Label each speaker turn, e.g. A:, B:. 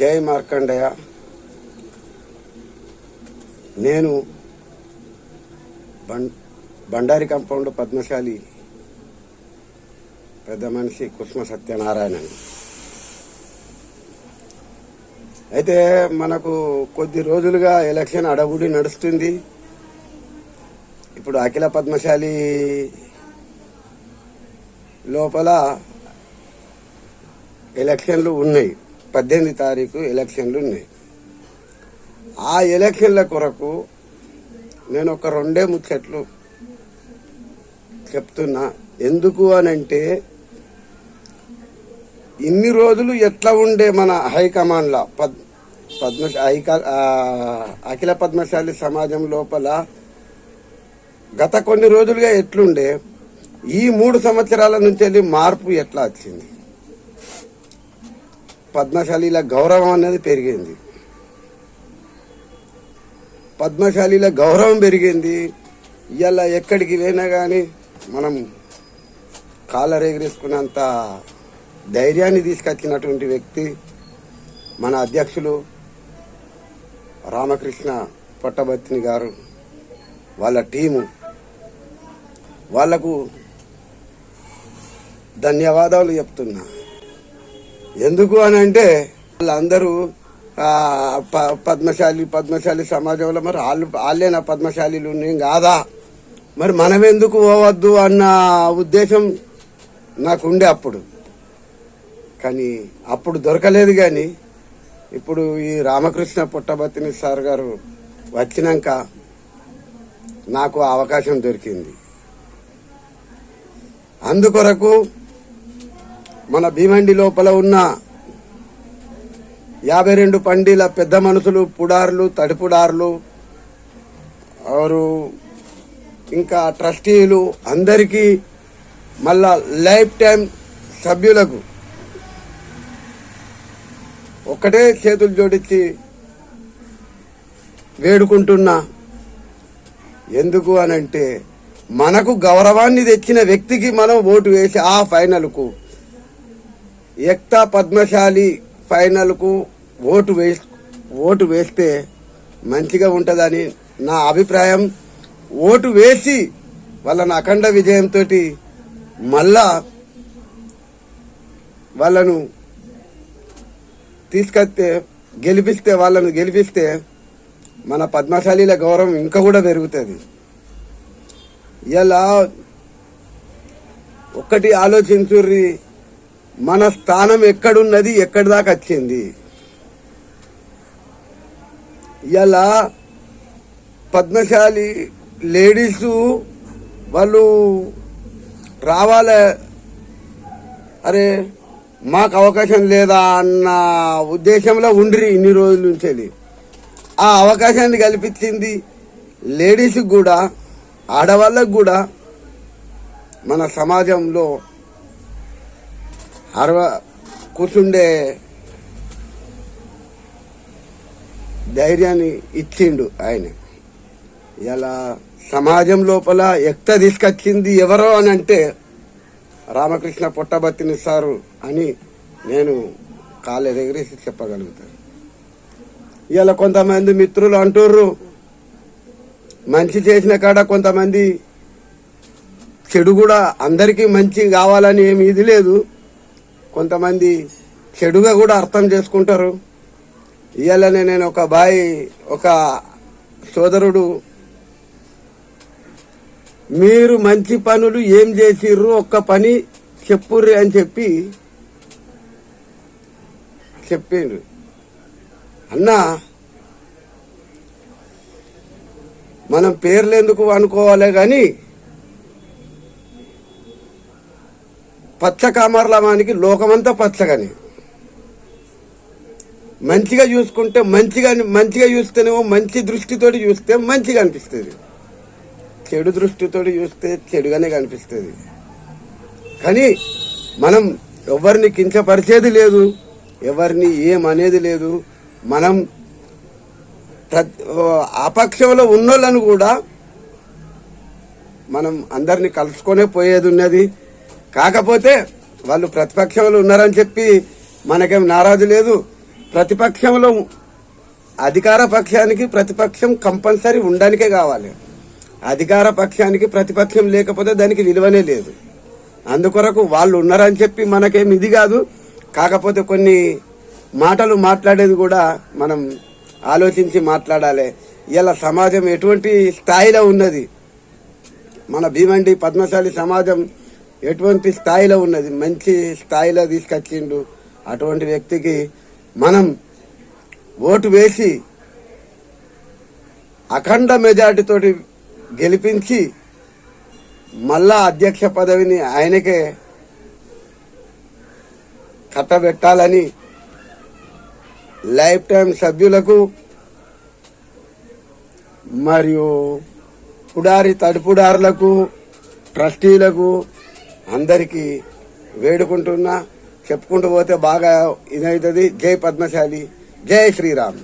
A: జై మార్కండయ్య నేను బం బండారి కంపౌండ్ పద్మశాలి పెద్ద మనిషి కుసుమ సత్యనారాయణని. అయితే మనకు కొద్ది రోజులుగా ఎలక్షన్ అడవుడి నడుస్తుంది. ఇప్పుడు అఖిల పద్మశాలి లోపల ఎలక్షన్లు ఉన్నాయి. పద్దెనిమిది తారీఖు ఎలక్షన్లు ఉన్నాయి. ఆ ఎలక్షన్ల కొరకు నేను ఒక రెండే ముచ్చట్లు చెప్తున్నా. ఎందుకు అని అంటే ఇన్ని రోజులు ఎట్లా ఉండే మన హైకమాండ్లో? పద్ పద్మ హైక అఖిల పద్మశాలి సమాజం లోపల గత కొన్ని రోజులుగా ఎట్లుండే ఈ మూడు సంవత్సరాల నుంచి మార్పు ఎట్లా వచ్చింది? పద్మశాలీల గౌరవం అనేది పెరిగింది. పద్మశాలీల గౌరవం పెరిగింది. ఇవాళ ఎక్కడికి పోయినా కానీ మనం కాలర్ ఎగిరేసుకున్నంత ధైర్యాన్ని తీసుకొచ్చినటువంటి వ్యక్తి మన అధ్యక్షులు రామకృష్ణ పట్టభద్రిని గారు. వాళ్ళ టీము. వాళ్ళకు ధన్యవాదాలు చెప్తున్నా. ఎందుకు అని అంటే వాళ్ళందరూ ప- పద్మశాలి పద్మశాలి సమాజంలో మరి వాళ్ళు వాళ్ళేనా పద్మశాలీలు నేను కాదా? మరి మనం ఎందుకు పోవద్దు అన్న ఉద్దేశం నాకు ఉండే అప్పుడు. కానీ అప్పుడు దొరకలేదు కానీ ఇప్పుడు ఈ రామకృష్ణ పుట్టబతిని సార్ గారు వచ్చినాక నాకు అవకాశం దొరికింది. అందుకొరకు మన భీమండి లోపల ఉన్న యాభై రెండు పండిల పెద్ద మనుషులు పుడార్లు తడిపుడార్లు వారు ఇంకా ట్రస్టీలు అందరికీ మళ్ళా లైఫ్ టైం సభ్యులకు ఒక్కటే చేతులు జోడించి వేడుకుంటున్నా. ఎందుకు అనంటే మనకు గౌరవాన్ని తెచ్చిన వ్యక్తికి మనం ఓటు వేసి ఆ ఫైనల్కు ఎక్తా పద్మశాలి ఫైనల్కు ఓటు వే ఓటు వేస్తే మంచిగా ఉంటుందని నా అభిప్రాయం. ఓటు వేసి వాళ్ళను అఖండ విజయంతో మళ్ళా వాళ్ళను తీసుకొస్తే గెలిపిస్తే వాళ్ళను గెలిపిస్తే మన పద్మశాలీల గౌరవం ఇంకా కూడా పెరుగుతుంది. ఇలా ఒక్కటి ఆలోచించుర్రి మన స్థానం ఎక్కడున్నది ఎక్కడి దాకా వచ్చింది? ఇలా పద్మశాలి లేడీస్ వాళ్ళు రావాలి. అరే మాకు అవకాశం లేదా అన్న ఉద్దేశంలో ఉండ్రి ఇన్ని రోజుల నుంచి ఆ అవకాశాన్ని కల్పించింది లేడీస్కి కూడా ఆడవాళ్ళకు కూడా మన సమాజంలో అరవ కూర్చుండే ధైర్యాన్ని ఇచ్చిండు ఆయన. ఇలా సమాజం లోపల ఎక్త తీసుకొచ్చింది ఎవరో అని అంటే రామకృష్ణ పుట్టబత్తిని సారు అని నేను కాళ్ళ దగ్గరేసి చెప్పగలుగుతాను ఇలా కొంతమంది మిత్రులు అంటుర్రు మంచి చేసిన కాడ కొంతమంది చెడు కూడా అందరికీ మంచి కావాలని ఏమి ఇది లేదు. కొంతమంది చెడుగా కూడా అర్థం చేసుకుంటారు. ఇవాళనే నేను ఒక బాయి ఒక సోదరుడు మీరు మంచి పనులు ఏం చేసిర్రు ఒక్క పని చెప్పుర్రి అని చెప్పి చెప్పిండు అన్నా మనం పేర్లు ఎందుకు అనుకోవాలి కానీ పచ్చ కామర్లమానికి లోకమంతా పచ్చగాని. మంచిగా చూసుకుంటే మంచిగా మంచిగా చూస్తేనేమో మంచి దృష్టితోటి చూస్తే మంచిగా అనిపిస్తుంది. చెడు దృష్టితోటి చూస్తే చెడుగానే కనిపిస్తుంది. కానీ మనం ఎవరిని కించపరిచేది లేదు. ఎవరిని ఏమనేది లేదు. మనం ప్రతి అపక్షంలో ఉన్నోళ్ళను కూడా మనం అందరిని కలుసుకొనే పోయేది ఉన్నది కాకపోతే వాళ్ళు ప్రతిపక్షంలో ఉన్నారని చెప్పి మనకేం నారాజు లేదు. ప్రతిపక్షంలో అధికార పక్షానికి ప్రతిపక్షం కంపల్సరీ ఉండడానికే కావాలి. అధికార పక్షానికి ప్రతిపక్షం లేకపోతే దానికి విలువనే లేదు. అందుకొరకు వాళ్ళు ఉన్నారని చెప్పి మనకేం ఇది కాదు. కాకపోతే కొన్ని మాటలు మాట్లాడేది కూడా మనం ఆలోచించి మాట్లాడాలి. ఇలా సమాజం ఎటువంటి స్థాయిలో ఉన్నది? మన భీమండి పద్మశాలి సమాజం ఎటువంటి స్థాయిలో ఉన్నది? మంచి స్థాయిలో తీసుకొచ్చిండు అటువంటి వ్యక్తికి మనం ఓటు వేసి అఖండ మెజార్టీతోటి గెలిపించి మళ్ళా అధ్యక్ష పదవిని ఆయనకే కట్టబెట్టాలని లైఫ్ టైం సభ్యులకు మరియు పుడారి తడుపుడారులకు ట్రస్టీలకు అందరికీ వేడుకుంటున్నా చెప్పుకుంటూ పోతే బాగా ఇదవుతుంది జై పద్మశాలి. జై శ్రీరామ్.